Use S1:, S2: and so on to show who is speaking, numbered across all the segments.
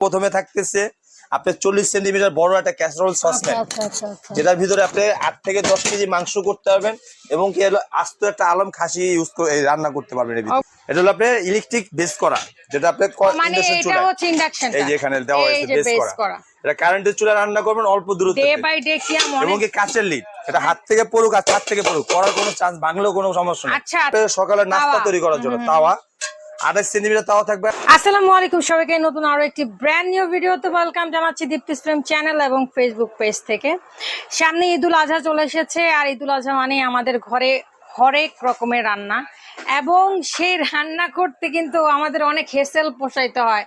S1: প্রথমে থাকতেছে আপনার চল্লিশ সেন্টিমিটার বড় একটা ক্যাসারোল
S2: আচ্ছা
S1: সসপ্যান
S2: আচ্ছা আচ্ছা
S1: যেটার ভিতরে আপনি আট থেকে দশ কেজি মাংস করতে পারবেন এবং কি হলো আস্ত একটা আলম খাসি ইউজ করে রান্না করতে পারবেন এটা হলো আপনার ইলেকট্রিক বেস করা যেটা আপনি
S2: মানে
S1: এই যে এখানে দেওয়া হয়েছে বেস করা। এটা কারেন্টের চুলা রান্না করবেন অল্প দূরত্ব। এবং কি কাঁচের লিড এটা হাত থেকে পড়ুক আর হাত থেকে পড়ুক। করার কোনো চান্স ভাঙলেও কোনো সমস্যা নেই। সকালে নাস্তা তৈরি করার জন্য তাওয়া। তাওয়া থাকবে।
S2: নতুন একটি ওয়েলকাম জানাচ্ছি দীপ্তি চ্যানেল এবং ফেসবুক পেজ থেকে। সামনে ঈদুল আজহা চলে এসেছে, আর ঈদুল আজহা আমাদের ঘরে হরেক রকমের রান্না। এবং সেই রান্না করতে কিন্তু আমাদের অনেক হেসেল পোষাইতে হয়,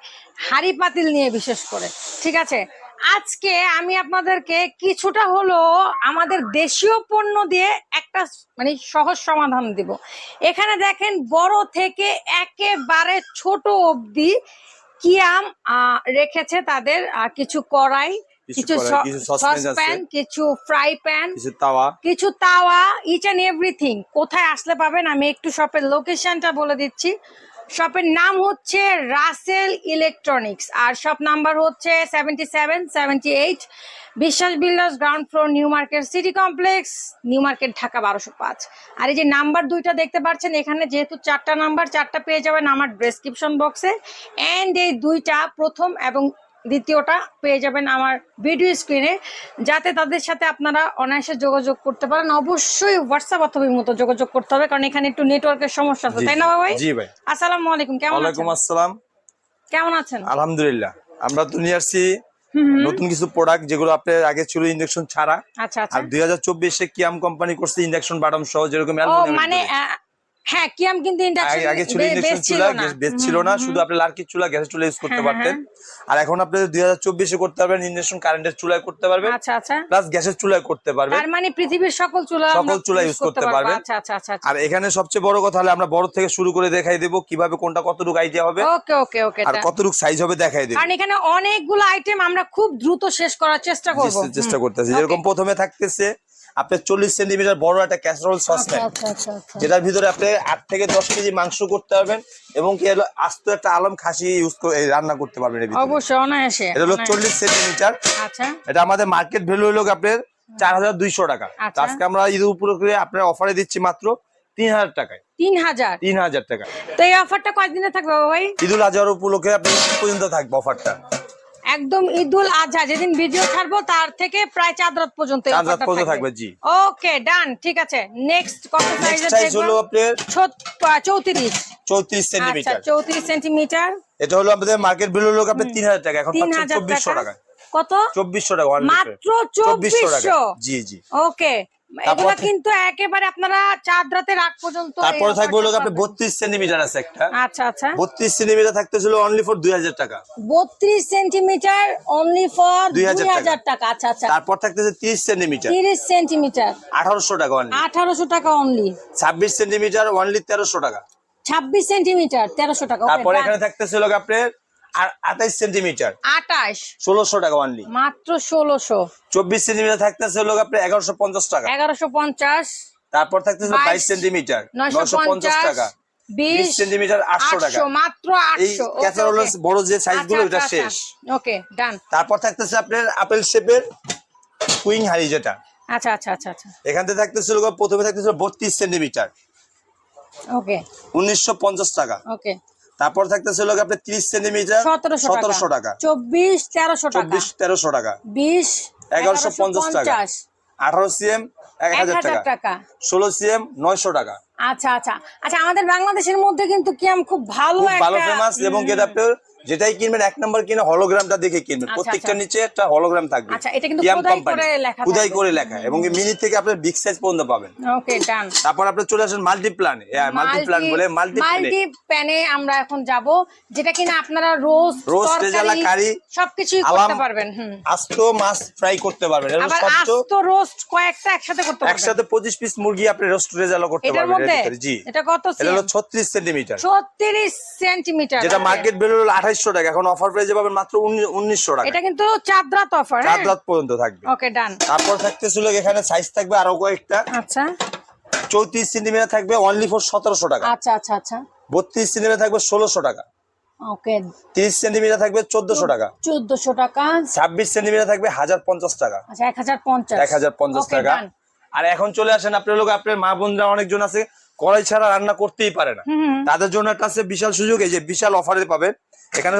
S2: হাড়ি পাতিল নিয়ে বিশেষ করে। ঠিক আছে? আজকে আমি আপনাদেরকে কিছুটা হলো আমাদের দেশীয় পণ্য দিয়ে একটা মানে সহজ সমাধান দিব। এখানে দেখেন বড় থেকে একেবারে ছোট অবধি কিয়াম আহ, রেখেছে তাদের কিছু কড়াই
S1: কিছু।
S2: সসপ্যান কিছু ফ্রাই প্যান
S1: কিছু তাওয়া।
S2: কিছু তাওয়া ইচ অ্যান্ড এভরিথিং কোথায় আসলে পাবেন আমি একটু শপের লোকেশনটা বলে দিচ্ছি। শপের নাম হচ্ছে রাসেল ইলেকট্রনিক্স আর শপ নাম্বার হচ্ছে seventy seven, seventy eight, Biswas builders ground floor, new market city complex, new market Dhaka বারোশো পাঁচ। আর এই যে নাম্বার দুইটা দেখতে পাচ্ছেন, এখানে যেহেতু চারটা নাম্বার, চারটা পেয়ে যাবেন আমার ডেসক্রিপশন বক্সে অ্যান্ড এই দুইটা প্রথম এবং দ্বিতীয়টা পেয়ে যাবেন আমার ভিডিও স্ক্রিনে যাতে তাদের সাথে আপনারা অনায়াসে যোগাযোগ করতে পারেন। অবশ্যই হোয়াটসঅ্যাপ অথবা মতো যোগাযোগ করতে হবে কারণ এখানে একটু নেটওয়ার্কের সমস্যা আছে তাই না ভাই
S1: জি ভাই।
S2: আসসালামু আলাইকুম কেমন আছেন?
S1: আসসালাম।
S2: কেমন আছেন?
S1: আলহামদুলিল্লাহ। আমরা তো নিয়ে আসছি নতুন কিছু প্রোডাক্ট যেগুলো আপনার আগে ছিল ইন্ডাকশন ছাড়া।
S2: আচ্ছা আচ্ছা।
S1: আর দুই হাজার চব্বিশে কিয়াম কোম্পানি করছে ইন্ডাকশন বাটাম সহ যেরকম
S2: মানে হ্যাঁ কিয়াম কিন্তু ইন্ডাকশন
S1: আগে ছিল ইন্ডাকশন চুলা গ্যাস ছিল না। শুধু আপনি লার্কির চুলা গ্যাসের চুলা ইউজ করতে
S2: হ্যাঁ,
S1: পারতেন। আর এখন আপনি দুই হাজার চব্বিশে করতে পারবেন ইন্ডাকশন কারেন্টের চুলায় করতে পারবেন।
S2: আচ্ছা আচ্ছা।
S1: প্লাস গ্যাসের চুলায় করতে পারবেন।
S2: তার মানে পৃথিবীর সকল চুলা
S1: সকল চুলা
S2: use
S1: করতে
S2: পারব।
S1: পারবেন।
S2: আচ্ছা আচ্ছা আচ্ছা আচ্ছা।
S1: আর এখানে সবচেয়ে বড় কথা হলে আমরা বড় থেকে শুরু করে দেখাই দেবো কীভাবে কোনটা কতটুকু আইডিয়া হবে।
S2: ওকে ওকে ওকে
S1: আর কতটুকু সাইজ হবে দেখাই দেবো।
S2: কারণ এখানে অনেকগুলো আইটেম আমরা খুব দ্রুত শেষ করার চেষ্টা করব।
S1: চেষ্টা করতেছি। যেরকম প্রথমে থাকতেছে আপনার চল্লিশ সেন্টিমিটার বড় একটা ক্যাসারোল সসপ্যান
S2: আচ্ছা আচ্ছা আচ্ছা।
S1: যেটার ভিতরে আপনি আট থেকে দশ কেজি মাংস করতে পারবেন এবং কি হলো আস্ত একটা আলম খাসি ইউজ করে রান্না করতে পারবেন
S2: অবশ্যই অনায়াসে
S1: এটা হলো চল্লিশ সেন্টিমিটার।
S2: আচ্ছা।
S1: এটা আমাদের মার্কেট ভ্যালু হলো আপনার চার হাজার দুইশো টাকা।
S2: আচ্ছা।
S1: আজকে আমরা ঈদ উপলক্ষে আপনার অফারে দিচ্ছি মাত্র তিন হাজার টাকায়।
S2: তিন হাজার?
S1: তিন হাজার টাকা।
S2: তো এই অফারটা কয়দিনে থাকবে ভাই?
S1: ঈদুল আজহার উপলক্ষে আপনি পর্যন্ত থাকবে অফারটা
S2: একদম ঈদুল আজহা যেদিন ভিডিও ছাড়বো তার থেকে প্রায় চাঁদ রাত পর্যন্ত এই
S1: রাত পর্যন্ত
S2: থাকবে।
S1: জি।
S2: ওকে ডান ঠিক আছে। নেক্সট কত সাইজের
S1: সাইজ হলো
S2: চৌত্রিশ।
S1: চৌত্রিশ
S2: আচ্ছা
S1: এটা হলো আমাদের মার্কেট হলো টাকা এখন
S2: কত?
S1: চব্বিশশো টাকা
S2: মাত্র
S1: liter। চব্বিশশো টাকা। জি জি।
S2: ওকে। এগুলা কিন্তু একেবারে আপনারা চাঁদ রাতের আগ পর্যন্ত
S1: তারপরে থাকবে হলো
S2: পাবেন।
S1: বত্রিশ সেন্টিমিটার আছে একটা।
S2: আচ্ছা আচ্ছা।
S1: বত্রিশ সেন্টিমিটার থাকতেছিল অনলি ফর দুই হাজার টাকা।
S2: বত্রিশ সেন্টিমিটার অনলি ফর দুই
S1: 2000
S2: হাজার টাকা আচ্ছা আচ্ছা।
S1: তারপর থাকতেছে তিরিশ সেন্টিমিটার
S2: তিরিশ সেন্টিমিটার
S1: আঠারোশো টাকা অনলি
S2: আঠারোশো টাকা অনলি
S1: ছাব্বিশ সেন্টিমিটার অনলি তেরোশো টাকা।
S2: ছাব্বিশ সেন্টিমিটার তেরোশো টাকা
S1: তারপরে এখানে থাকতেছিল আপনার আঠাইশ সেন্টিমিটার।
S2: আটাশ
S1: ষোলোশো টাকা অনলি
S2: মাত্র ষোলোশো।
S1: চব্বিশ সেন্টিমিটার থাকতেছিল আপনার এগারোশো পঞ্চাশ টাকা।
S2: এগারোশো পঞ্চাশ।
S1: তারপর থাকতেছিল
S2: বাইশ,
S1: সেন্টিমিটার।
S2: নয়শো
S1: পঞ্চাশ টাকা।
S2: বিশ
S1: বিশ সেন্টিমিটার আটশো টাকা।
S2: মাত্র
S1: এই
S2: আটশো
S1: বড় যে সাইজগুলো এটা শেষ।
S2: ওকে ডান
S1: তারপর থাকতেছে আপনার আপেল শেপের কুইং হাড়ি যেটা।
S2: আচ্ছা আচ্ছা আচ্ছা আচ্ছা।
S1: এখান থেকে থাকতেছিল প্রথমে থাকতেছিল বত্রিশ সেন্টিমিটার।
S2: ওকে।
S1: উনিশশো পঞ্চাশ টাকা।
S2: ওকে।
S1: তারপর থাকতেছিল আপনি ত্রিশ সেন্টিমিটার
S2: সতেরোশো
S1: টাকা।
S2: চব্বিশ তেরোশো টাকা।
S1: চব্বিশ তেরোশো টাকা।
S2: বিশ
S1: এগারোশো পঞ্চাশ টাকা। আঠারো সিএম এক হাজার টাকা। ষোলো সিএম নয়শো টাকা।
S2: আচ্ছা আচ্ছা। আচ্ছা আমাদের বাংলাদেশের মধ্যে কিন্তু কিয়াম খুব ভালো
S1: ভালো ফেমাস এবং আপনার যেটাই কিনবেন এক নম্বর কিনে হলোগ্রামটা দেখে কিনবেন।
S2: আচ্ছা,
S1: প্রত্যেকটা
S2: আচ্ছা।
S1: নিচে একটা হলোগ্রাম থাকবে।
S2: আচ্ছা, খোদাই। করে লেখা।
S1: এবং মিনি থেকে আপনার বিগ সাইজ পর্যন্ত পাবেন।
S2: ওকে ডান
S1: তারপর আপনি চলে আসেন মাল্টি প্ল্যান মাল্টি প্ল্যান বলে মাল্টি
S2: মাল্টি প্যানে আমরা এখন যাব যেটা কিনা আপনারা রোজ
S1: Roast, রেজালা, কারি,
S2: সবকিছুই
S1: আলাম,
S2: করতে পারবেন
S1: আস্ত মাছ ফ্রাই করতে পারবেন। স্বচ্ছ
S2: আস্ত রোস্ট কয়েকটা একসাথে করতে পারবেন।
S1: একসাথে পঁচিশ পিস মুরগি আপনি রোস্ট রেজালো করতে পারবেন। জি।
S2: এটা কত
S1: এটা হলো ছত্রিশ সেন্টিমিটার
S2: ছত্রিশ সেন্টিমিটার
S1: যেটা মার্কেট ভ্যালু হলো আঠাইশশো টাকা। এখন অফার প্রাইসে পাবেন মাত্র উনিশশো টাকা।
S2: এটা কিন্তু চাঁদরাত অফার
S1: রাত রাত পর্যন্ত থাকবে।
S2: ওকে ডান
S1: তারপর থাকতেছিল এখানে সাইজ থাকবে আরও কয়েকটা।
S2: আচ্ছা।
S1: চৌত্রিশ সেন্টিমিটার থাকবে অনলি ফর সতেরোশো টাকা।
S2: আচ্ছা আচ্ছা আচ্ছা।
S1: বত্রিশ সেন্টিমিটার থাকবে ষোলোশো টাকা।
S2: ওকে
S1: তিরিশ সেন্টিমিটার থাকবে চোদ্দশো টাকা।
S2: চোদ্দশো টাকা।
S1: সেন্টিমিটার থাকবে
S2: আচ্ছা
S1: টাকা। আর এখন চলে আসেন আপনার লোক আপনার মা বোনরা অনেকজন আছে। কড়াই ছাড়া রান্না করতেই পারে না। তাদের জন্য একটা আছে বিশাল সুযোগ এই যে বিশাল অফারে পাবে এখানে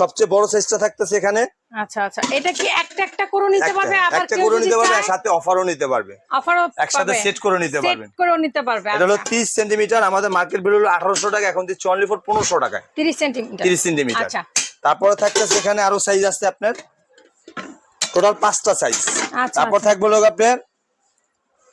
S1: সবচেয়ে বড় সাইজটা থাকতেছে এখানে।
S2: আচ্ছা আচ্ছা। এটা কি একটা একটা করে নিতে পারবে? আবার
S1: একটা করে নিতে পারবে সাথে অফারও নিতে পারবে।
S2: অফারও
S1: একসাথে set করে নিতে
S2: Set
S1: পারবেন।
S2: করেও নিতে পারবে
S1: এটা হলো
S2: আচ্ছা।
S1: তিরিশ সেন্টিমিটার আমাদের মার্কেট ভ্যালু হলো আঠারোশো টাকা এখন দিচ্ছে অনলি ফর পনেরোশো টাকায়।
S2: 30 সেন্টিমিটার
S1: তিরিশ সেন্টিমিটার
S2: আচ্ছা।
S1: তারপরে থাকতেছে এখানে আরও সাইজ আছে আপনার। টোটাল পাঁচটা সাইজ
S2: আচ্ছা,
S1: তারপর
S2: আচ্ছা।
S1: থাকবে লোক আপনার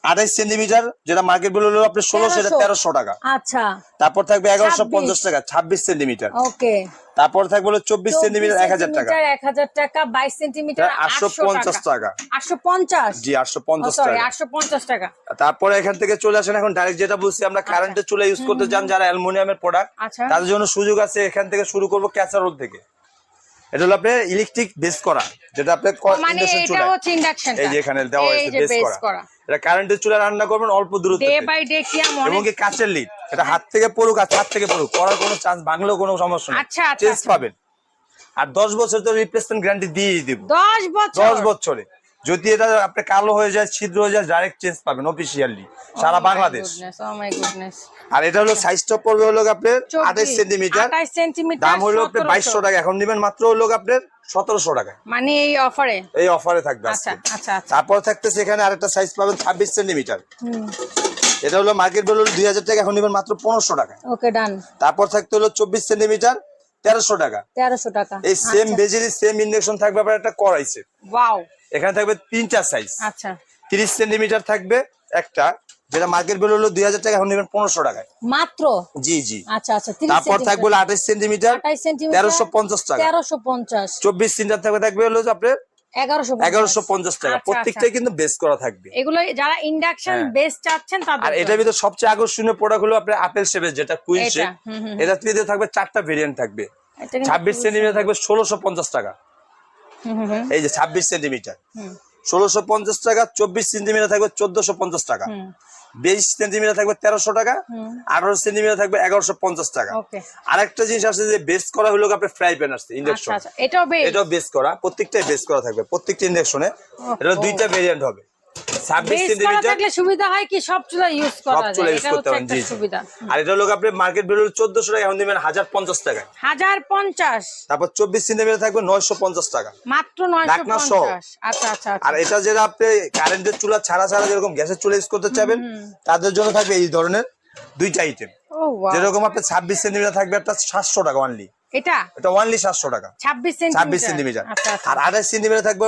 S1: আঠাইশ সেন্টিমিটার যেটা মার্কেট ভ্যালু হলো আপনার এটা
S2: 1300
S1: তেরোশো টাকা।
S2: আচ্ছা।
S1: তারপর থাকবে এগারোশো পঞ্চাশ টাকা ছাব্বিশ সেন্টিমিটার।
S2: ওকে।
S1: তারপর থাকবে হলো চব্বিশ সেন্টিমিটার এক হাজার টাকা।
S2: এক হাজার টাকা বাইশ সেন্টিমিটার
S1: আটশো পঞ্চাশ টাকা।
S2: আটশো পঞ্চাশ?
S1: জি আটশো পঞ্চাশ টাকা।
S2: আটশো পঞ্চাশ টাকা।
S1: তারপরে এখান থেকে চলে আসেন এখন ডাইরেক্ট যেটা বলছি আমরা কারেন্টের চুলা ইউজ করতে চান যারা অ্যালুমিনিয়ামের প্রোডাক্ট
S2: আচ্ছা।
S1: তাদের জন্য সুযোগ আছে এখান থেকে শুরু করব ক্যাসারোল থেকে। এটা হলো আপনার ইলেকট্রিক বেস করা যেটা আপনার
S2: মানে
S1: ইন্ডাকশন
S2: এটা
S1: চুলা এই যে এখানে দেওয়া হয়েছে বেস করা। এটা কারেন্টের চুলা রান্না করবেন অল্প দূরত্বে
S2: ডে বাই ডে কি আম
S1: এবং কি কাচের লিড এটা হাত থেকে পড়ুক আর হাত থেকে পড়ুক করার কোনো চান্স ভাঙলেও কোনো সমস্যা নেই।
S2: আচ্ছা, আচ্ছা,
S1: চেঞ্জ
S2: আচ্ছা।
S1: পাবেন। আর দশ বছর তো রিপ্লেসমেন্ট গ্যারান্টি দিয়ে দিব।
S2: দশ বছর?
S1: দশ বছরে। যদি এটা আপনি কালো হয়ে যায় ছিদ্র হয়ে যায় ডাইরেক্ট চেঞ্জ পাবেন অফিসিয়ালি সারা বাংলাদেশ।
S2: ও মাই গুডনেস
S1: আর এটা হলো সাইজটা পড়বে হলো আপনার আঠাইশ সেন্টিমিটার
S2: 28 সেন্টিমিটার
S1: দাম হলো আপনার বাইশশো টাকা এখন নেবেন মাত্র হলো আপনার সতেরোশো টাকা।
S2: মানে এই অফারে
S1: এই অফারে থাকবে
S2: আচ্ছা আচ্ছা আচ্ছা।
S1: তারপর থাকতেছে এখানে আরেকটা সাইজ পাবেন ছাব্বিশ সেন্টিমিটার
S2: হুম।
S1: এটা হলো মার্কেট ভ্যালু দুই হাজার টাকা এখন নেবেন মাত্র পনেরোশো টাকা।
S2: ওকে ডান
S1: তারপর থাকতে হলো চব্বিশ সেন্টিমিটার তেরোশো টাকা।
S2: তেরোশো টাকা।
S1: এই সেম বেজেরই সেম ইন্ডেকশন থাকবে আপনার একটা করাইছে
S2: ওয়াও
S1: এখানে থাকবে তিনটা সাইজ
S2: আচ্ছা।
S1: তিরিশ সেন্টিমিটার থাকবে একটা যেটা মার্কেট ভ্যালু হলো দুই হাজার টাকা এখন নেবেন পনেরোশো টাকায়।
S2: মাত্র?
S1: জি জি।
S2: আচ্ছা আচ্ছা
S1: তারপর থাকবে হলো আঠাইশ সেন্টিমিটার তেরোশো পঞ্চাশ টাকা।
S2: তেরোশো পঞ্চাশ।
S1: চব্বিশ সেন্টিমিটার থাকবে থাকবে হলো আপনার
S2: এগারোশো
S1: পঞ্চাশ। টাকা।
S2: আচ্ছা,
S1: প্রত্যেকটাই কিন্তু বেস করা থাকবে।
S2: এগুলো যারা ইন্ডাকশন
S1: হ্যাঁ।
S2: বেস চাচ্ছেন তাদের
S1: আর এটার ভিতরে সবচেয়ে আকর্ষণীয় প্রোডাক্ট হলো আপনার আপেল শেপের যেটা কুইন
S2: এটা,
S1: শেপ
S2: হুম, হুম,
S1: এটা ভিতরে থাকবে চারটা ভেরিয়েন্ট থাকবে।
S2: এটা কিন্তু
S1: ছাব্বিশ সেন্টিমিটার থাকবে ষোলোশো পঞ্চাশ টাকা। এই যে ছাব্বিশ সেন্টিমিটার
S2: হুম,
S1: ষোলোশো পঞ্চাশ টাকা চব্বিশ সেন্টিমিটার থাকবে চোদ্দশো পঞ্চাশ টাকা।
S2: হুম,
S1: বিশ সেন্টিমিটার থাকবে তেরোশো টাকা আঠারো সেন্টিমিটার থাকবে এগারোশো পঞ্চাশ টাকা।
S2: আর
S1: আরেকটা জিনিস আছে যে বেস করা হলো আপনার ফ্রাই প্যান আসছে
S2: আচ্ছা
S1: ইন্ডাকশন
S2: আচ্ছা। এটাও বেশ।
S1: বেস করা প্রত্যেকটাই বেস করা থাকবে প্রত্যেকটা ইন্ডাকশনে এটা দুইটা ভেরিয়েন্ট হবে। ছাব্বিশ সেন্টিমিটার
S2: থাকলে সুবিধা হয় কি? সব চুলা ইউজ
S1: সব চুলা ইউজ করতে পারেন জি জি।
S2: সুবিধা।
S1: আর এটা হলো আপনার মার্কেট ভ্যালু চোদ্দশো টাকা এখন দিবেন টাকা। তারপর সেন্টিমিটার থাকবে
S2: মাত্র। পঞ্চাশ। আচ্ছা আচ্ছা
S1: আর
S2: আচ্ছা
S1: এটা যেটা আপনি কারেন্টের চুলা ছাড়া ছাড়া যেরকম গ্যাসের চুলা ইউজ করতে তাদের জন্য থাকবে এই ধরনের দুইটা আইটেম যেরকম আপনার ছাব্বিশ সেন্টিমিটার থাকবে সাতশো টাকা অনলি
S2: এটা?
S1: এটা অনলি সাতশো টাকা।
S2: ছাব্বিশ
S1: ছাব্বিশ
S2: সেন্টিমিটার
S1: সেন্টিমিটার
S2: আচ্ছা আচ্ছা।
S1: আর আঠাশ সেন্টিমিটার থাকবে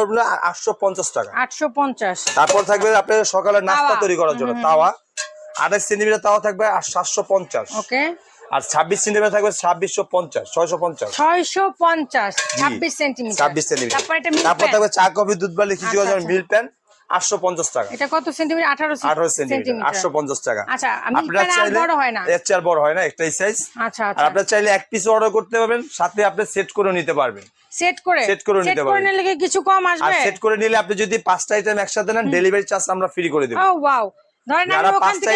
S1: আটশো পঞ্চাশ টাকা।
S2: আটশো পঞ্চাশ।
S1: তারপর থাকবে আপনার সকালে নাস্তা তৈরি করার জন্য তাওয়া। আঠাশ সেন্টিমিটার তাওয়া থাকবে সাতশো পঞ্চাশ।
S2: ওকে।
S1: আর ছাব্বিশ সেন্টিমিটার থাকবে ছাব্বিশশো পঞ্চাশ ছয়শো পঞ্চাশ।
S2: ছয়শো পঞ্চাশ ছাব্বিশ সেন্টিমিটার
S1: ছাব্বিশ সেন্টিমিটার
S2: তারপর এটা
S1: তারপর থাকবে চা কফি দুধ বালি খিচুড়ি
S2: আচ্ছা, আচ্ছা।
S1: মিল প্যান। আটশো পঞ্চাশ টাকা।
S2: এটা কত সেন্টিমিটার? আঠারো
S1: আঠারো সেন্টিমিটার আটশো পঞ্চাশ টাকা।
S2: আচ্ছা, milk
S1: আপনারা
S2: pan আর
S1: চাইলে
S2: বড় হয় না?
S1: এর চেয়ে বড় হয় না একটাই সাইজ
S2: আচ্ছা
S1: আর
S2: আচ্ছা।
S1: আপনার চাইলে এক পিস অর্ডার করতে পারবেন সাথে আপনি সেট করে নিতে পারবেন।
S2: সেট করে?
S1: Set করে নিতে পারবেন।
S2: নিলে কিছু কম আসবে?
S1: সেট করে নিলে আপনি যদি পাঁচটা আইটেম একসাথে নেন ডেলিভারি চার্জ আমরা ফ্রি করে দেবো।
S2: ও ওয়াও
S1: পাঁচটা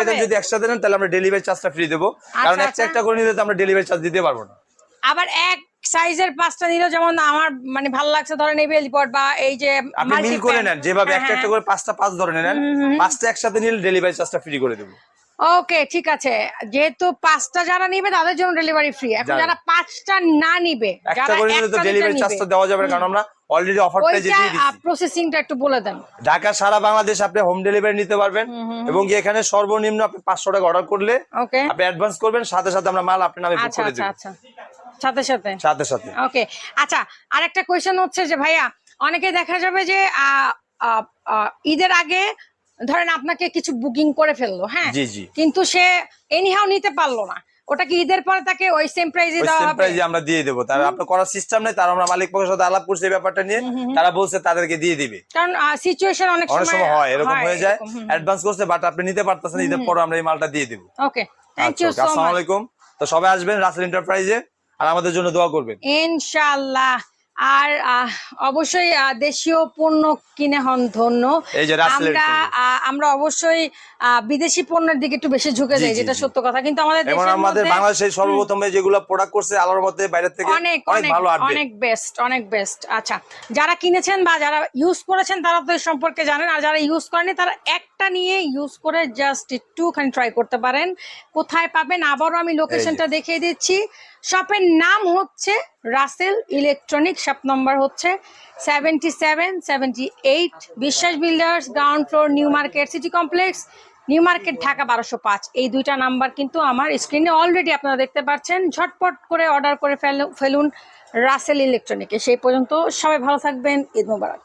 S1: আইটেম যদি একসাথে নেন তাহলে আমরা ডেলিভারি চার্জটা ফ্রি দেবো। কারণ একটা
S2: আচ্ছা।
S1: একটা করে নিলে তো আমরা ডেলিভারি চার্জ দিতে পারব না।
S2: আবার এক সাইজের পাঁচটা নিলেও যেমন আমার মানে ভালো লাগছে ধরেন এই বেলপট বা এই যে
S1: আপনি মিল করে নেন যেভাবে একটা একটা
S2: হ্যাঁ।
S1: করে পাঁচটা পাঁচ ধরনের নেন পাঁচটা একসাথে নিলে ডেলিভারি চার্জটা ফ্রি করে দেবো।
S2: ওকে ঠিক আছে। যেহেতু পাঁচটা যারা নিবে তাদের জন্য ডেলিভারি ফ্রি এখন
S1: যারা-
S2: পাঁচটা না নিবে
S1: একটা করে নিলে তো ডেলিভারি চার্জটা দেওয়া যাবে কারণ আমরা অলরেডি অফার প্রাইজে
S2: ওইটা
S1: দিয়ে দিচ্ছি।
S2: প্রসেসিংটা একটু বলে দেন।
S1: ঢাকা সারা বাংলাদেশ আপনি হোম ডেলিভারি নিতে পারবেন এবং এখানে সর্বনিম্ন আপনি পাঁচশো টাকা অর্ডার করলে
S2: ওকে।
S1: আপনি অ্যাডভান্স করবেন সাথে সাথে আমরা মাল আপনার নামে বুক
S2: আচ্ছা
S1: করে
S2: আচ্ছা আচ্ছা। সাথে সাথে?
S1: সাথে সাথে।
S2: ওকে আচ্ছা আরেকটা কোয়েশ্চেন হচ্ছে যে ভাইয়া অনেকে দেখা যাবে যে ঈদের আগে ধরেন আপনাকে কিছু বুকিং করে ফেলল হ্যাঁ। কিন্তু সে এনিহাও নিতে পারল না। ওটা কি ঈদের পরে তাকে ওই সেম প্রাইজে দেওয়া হবে?
S1: প্রাইজে আমরা দিয়ে দেবো। তার আপনার করার সিস্টেম নেই তার আমরা মালিক পক্ষের সাথে আলাপ করছি এই ব্যাপারটা নিয়ে। তারা বলছে তাদেরকে দিয়ে দিবে।
S2: কারণ সিচুয়েশন অনেক
S1: সময় হয় এরকম হয়ে যায়। অ্যাডভান্স করছে বাট আপনি নিতে পারতেছেন ঈদের পরে আমরা এই মালটা দিয়ে দিব।
S2: ওকে থ্যাংক ইউ সো
S1: আসসালামু আলাইকুম। তো সবাই আসবেন রাসেল এন্টারপ্রাইজে আর আমাদের জন্য দোয়া করবেন।
S2: ইনশাআল্লাহ। আর অবশ্যই দেশীয় পণ্য কিনে হন ধন্য। আমরা আমরা অবশ্যই বিদেশি পণ্যের দিকে একটু বেশি ঝুঁকে যাই যেটা সত্য কথা। কিন্তু আমাদের
S1: আমাদের বাংলাদেশে সর্বপ্রথমে যেগুলো প্রোডাক্ট করছে আলোর মধ্যে বাইরের থেকে
S2: অনেক
S1: অনেক ভালো
S2: অনেক বেস্ট অনেক বেস্ট আচ্ছা যারা কিনেছেন বা যারা ইউজ করেছেন তারা তো এই সম্পর্কে জানেন। আর যারা ইউজ করেনি তারা একটা নিয়ে ইউজ করে জাস্ট একটুখানি ট্রাই করতে পারেন। কোথায় পাবেন? আবারও আমি লোকেশনটা দেখিয়ে দিচ্ছি। শপের নাম হচ্ছে রাসেল ইলেকট্রনিক শপ নম্বর হচ্ছে seventy seven seventy eight Biswas builders ground floor new market city complex new market Dhaka বারোশো পাঁচ। এই দুইটা নাম্বার কিন্তু আমার স্ক্রিনে অলরেডি আপনারা দেখতে পাচ্ছেন। ঝটপট করে অর্ডার করে ফেলু- ফেলুন রাসেল ইলেকট্রনিকে সেই পর্যন্ত সবাই ভালো থাকবেন, ঈদ মোবারক।